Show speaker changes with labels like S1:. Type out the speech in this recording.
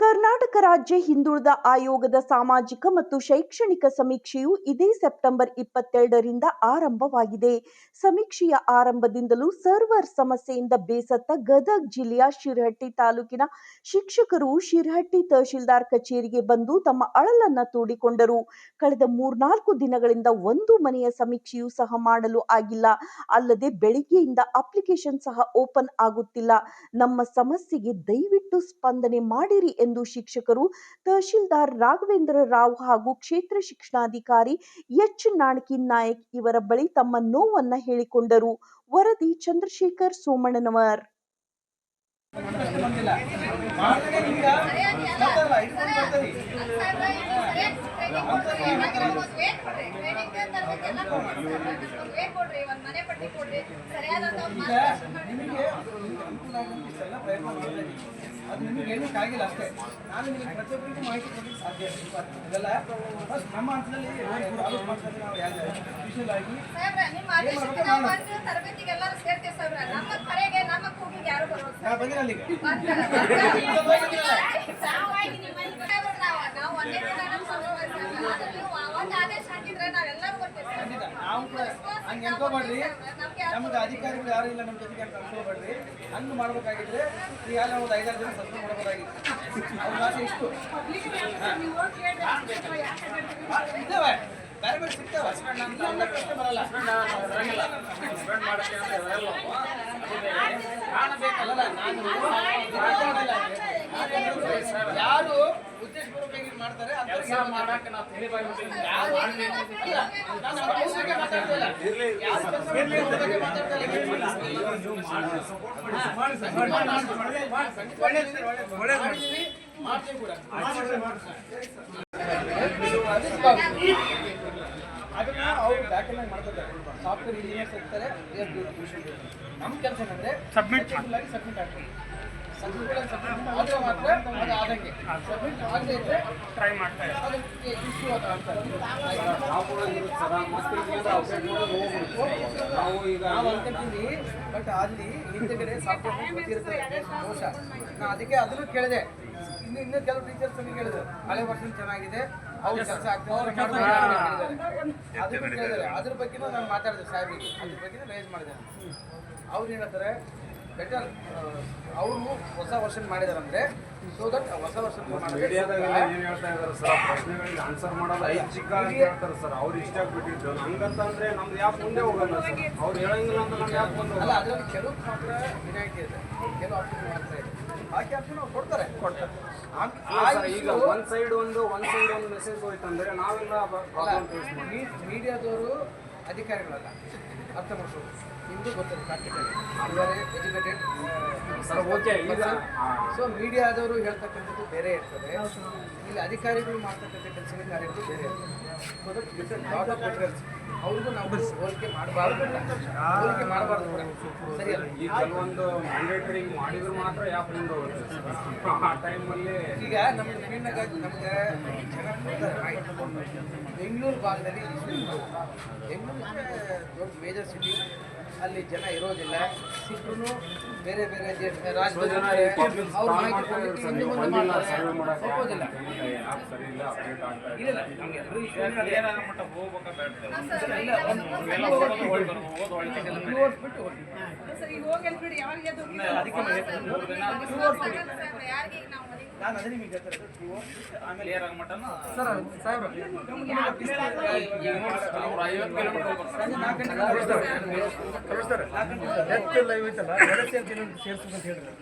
S1: ಕರ್ನಾಟಕ ರಾಜ್ಯ ಹಿಂದುಳಿದ ಆಯೋಗದ ಸಾಮಾಜಿಕ ಮತ್ತು ಶೈಕ್ಷಣಿಕ ಸಮೀಕ್ಷೆಯು ಇದೇ ಸೆಪ್ಟೆಂಬರ್ ಇಪ್ಪತ್ತೆರಡರಿಂದ ಆರಂಭವಾಗಿದೆ. ಸಮೀಕ್ಷೆಯ ಆರಂಭದಿಂದಲೂ ಸರ್ವರ್ ಸಮಸ್ಯೆಯಿಂದ ಬೇಸತ್ತ ಗದಗ ಜಿಲ್ಲೆಯ ಶಿರಹಟ್ಟಿ ತಾಲೂಕಿನ ಶಿಕ್ಷಕರು ಶಿರಹಟ್ಟಿ ತಹಶೀಲ್ದಾರ್ ಕಚೇರಿಗೆ ಬಂದು ತಮ್ಮ ಅಳಲನ್ನು ತೋಡಿಕೊಂಡರು. ಕಳೆದ ಮೂರ್ನಾಲ್ಕು ದಿನಗಳಿಂದ ಒಂದು ಮನೆಯ ಸಮೀಕ್ಷೆಯೂ ಸಹ ಮಾಡಲು ಆಗಿಲ್ಲ. ಅಲ್ಲದೆ ಬೆಳಿಗ್ಗೆಯಿಂದ ಅಪ್ಲಿಕೇಶನ್ ಸಹ ಓಪನ್ ಆಗುತ್ತಿಲ್ಲ. ನಮ್ಮ ಸಮಸ್ಯೆಗೆ ದಯವಿಟ್ಟು ಸ್ಪಂದನೆ ಮಾಡಿರಿ ಶಿಕ್ಷಕರು ತಹಶೀಲ್ದಾರ್ ರಾಘವೇಂದ್ರ ರಾವ್ ಹಾಗೂ ಕ್ಷೇತ್ರ ಶಿಕ್ಷಣಾಧಿಕಾರಿ ಎಚ್ ನಾಣಕಿ ನಾಯಕ್ ಇವರ ಬಳಿ ತಮ್ಮ ನೋವನ್ನ ಹೇಳಿಕೊಂಡರು. ವರದಿ ಚಂದ್ರಶೇಖರ್ ಸೋಮಣ್ಣನವರ್.
S2: ನಿಮಗೆ ಅದು ನಿಮಗೆ ಹೇಳಲಿಕ್ಕೆ ಆಗಿಲ್ಲ ಅಷ್ಟೇ. ನಾನು ನಿಮಗೆ ಪ್ರತಿಯೊಬ್ಬರಿಗೂ ಮಾಹಿತಿ ಕೊಡಲಿಕ್ಕೆ ಸಾಧ್ಯ ಇದೆಲ್ಲ ಫಸ್ಟ್ ನಮ್ಮ ಹಂತದಲ್ಲಿ ನಾವು ಯಾರು ವಿಶುವಲ್ ಆಗಿ ಬಂದಿಲ್ಲ ಅಲ್ಲಿಗೆ
S3: ನಾವು ಒಂದೇ
S2: ನಾವು ಕೂಡ ಹಂಗೆ ಅನ್ಕೋಬೇಡ್ರಿ. ನಮ್ಗೆ ಅಧಿಕಾರಿಗಳು ಯಾರು ಇಲ್ಲ ನಮ್ಮ ಜೊತೆಗೆ ಅಂತ ಅನ್ಕೋಬೇಡ್ರಿ. ಹಂಗೆ ಮಾಡ್ಬೇಕಾಗಿದ್ರೆ ಈಗಾಗಲೇ ಒಂದು ಐದಾರು ಜನ ಸಸ್ಪೆಂಡ್ ಮಾಡ್ಬೋದಾಗಿತ್ತು ಅವ್ರ ಭಾಷೆ ಇಷ್ಟು. ಇದ್ದಾವೆ ಬೇರೆ ಬೇರೆ ಸಿಗ್ತಾವೆ. ಬರಲ್ಲ. ಕಾಣಬೇಕಲ್ಲ. ನಾನು ಮಾತಾಡಲ್ಲ. ಯಾರು ಇಲ್ಲ ನಾನು ಕೆಲಸ ಬಗ್ಗೆ ಮಾತಾಡ್ತಾ ಇಲ್ಲ. ಮಾಡಿದೀವಿ, ಮಾಡ್ತೀವಿ ಕೂಡ. ಅದನ್ನ ಅವ್ರು ಬ್ಯಾಕೆಂಡ್ ಮಾಡ್ತಾರೆ ಸಾಫ್ಟ್ವೇರ್ ಇಂಜಿನಿಯರ್ಸ್ ಇರ್ತಾರೆ ನಮ್ಮ ಕೆಲಸ ಏನಂದ್ರೆ ಸಬ್ಮಿಟ್ ಆಗಿ ಸಬ್ಮಿಟ್ ಆಗ್ತದೆ. ಸಬ್ಮಿಟ್ ಅದಕ್ಕೆ ಬಟ್ ಅಲ್ಲಿ ಹಿಂದೆಗಡೆ ಅದಕ್ಕೆ ಅದನ್ನು ಕೇಳಿದೆ ಇನ್ನು ಇನ್ನು ಕೆಲವು ಟೀಚರ್ಸ್ ಕೇಳಿದ್ರು ಹಳೆ ವರ್ಷ ಚೆನ್ನಾಗಿದೆ ಅವ್ರು ಕೆಲಸ ಕೇಳಿದ್ದಾರೆ. ಅದ್ರ ಬಗ್ಗೆನೂ ನಾನು ಮಾತಾಡಿದೆ ಸಾಹೇಬ್ರಿಗೆ. ಅದ್ರ ಬಗ್ಗೆ ರೈಸ್ ಮಾಡಿದೆ ಅವ್ರು ಹೇಳ್ತಾರೆ? ಬೆಟರ್ ಅವರು ಹೊಸ ವರ್ಷನ್ ಮಾಡಿದಾರಂದ್ರೆ ಸೊ ದಟ್ ಹೊಸ ವರ್ಷನ್
S4: ಮೀಡಿಯಾದಾಗ ಏನು ಹೇಳ್ತಾ ಇದ್ದಾರೆ ಸರ್ ಪ್ರಶ್ನೆಗಳಿಗೆ ಆನ್ಸರ್ ಮಾಡಲ್ಲ ಐಚ್ಛಿಕಾಗಿ ಹೇಳ್ತಾರೆ ಸರ್ ಅವ್ರು ಇಷ್ಟ ಬಿಟ್ಟಿದ್ದು ಹಂಗಂತಂದ್ರೆ ನಮ್ದು ಯಾಕೆ ಮುಂದೆ ಹೋಗಲ್ಲ ಸರ್? ಅವ್ರು ಹೇಳಂಗಿಲ್ಲ ಅಂತ ನಮ್ಗೆ ಯಾಕೆ ಮುಂದೆ
S2: ಅಲ್ಲ ಅದರಲ್ಲಿ ಕೆಲವು ಮಾತ್ರ ವಿನಾಯಿತಿ ಇದೆ. ಕೆಲವು ಆಪ್ಷನ್ ಮಾಡ್ತಾ ಇದೆ. ಬಾಕಿ ಆಪ್ಷನ್ ಅವ್ರು ಕೊಡ್ತಾರೆ. ಕೊಡ್ತಾರೆ.
S4: ಈಗ ಒಂದು ಸೈಡ್ ಒಂದು ಒಂದ್ ಸೈಡ್ ಒಂದು ಮೆಸೇಜ್ ಹೋಯ್ತಂದ್ರೆ ನಾವೆಲ್ಲ
S2: ಮೀಡಿಯಾದವರು ಅಧಿಕಾರಿಗಳಲ್ಲ ಅರ್ಥ ಮಾಡಿಸೋದು ನಿಮ್ದು ಗೊತ್ತಿದೆ ಪ್ರಾಕ್ಟಿಕಲ್ ಎಜುಕೇಟೆಡ್ ಸೊ ಮೀಡಿಯಾದವರು ಹೇಳ್ತಕ್ಕಂಥದ್ದು ಬೇರೆ ಇರ್ತದೆ. ಇಲ್ಲಿ ಅಧಿಕಾರಿಗಳು ಮಾಡ್ತಕ್ಕಂಥ ಕೆಲಸದ ಕಾರ್ಯಗಳು ಬೇರೆ ಇರ್ತದೆ. ಲಾಟ್ ಆಫ್ ಡಿಫ್ರೆನ್ಸ್ ಅವ್ರಿಗೂ ನಾವು ಹೋಲಿಕೆ ಮಾಡಬಾರ್ದು ಹೋಲಿಕೆ ಮಾಡಬಾರ್ದು ಸರಿ
S4: ಈ ಕೆಲವೊಂದು ಮಾಡಿದ್ರು ಮಾತ್ರ ಮುಂದೆ ಹೋಗುತ್ತೆ. ಆ ಟೈಮಲ್ಲಿ
S2: ಈಗ ನಮ್ಮ ನಮ್ಗೆ ಜನ ಬೆಂಗಳೂರು ಭಾಗದಲ್ಲಿ ಬೆಂಗಳೂರು ಅಂದ್ರೆ ದೊಡ್ಡ ಮೇಜರ್ ಸಿಟಿ ಅಲ್ಲಿ ಜನ ಇರೋದಿಲ್ಲ. ಸಿಕ್ಕರೂ ಬೇರೆ ಬೇರೆ ದೇಶ ರಾಜ್ಯದಲ್ಲಿ ಅವ್ರು ಮಾಹಿತಿ ಕೊಡ್ಲಿಕ್ಕೆ ಹಿಂದೆ ಮುಂದೆ ಮಾಡ್ತಾರೆ
S4: ಇಲ್ಲ ಅಪ್ಡೇಟ್ ಆಗ್ತಾ ಇದೆ
S2: ಇಲ್ಲ ನಮ್ಗೆ ಎಲ್ಲರೂ ಬಿಟ್ಟು ಹೋಗಿ
S3: ಯಾರಿಗೆ ನಾವು
S2: ನಾನು ಅದೇ ನಿಮಗೆ ಹೇಳ್ತಾರೆ ಆಮೇಲೆ
S5: ಹೆಚ್ಚು ಲೈವ್ ಐತಲ್ಲ ಸೇರಿಸ್ಬೇಕಂತ ಹೇಳಿದ್ರು.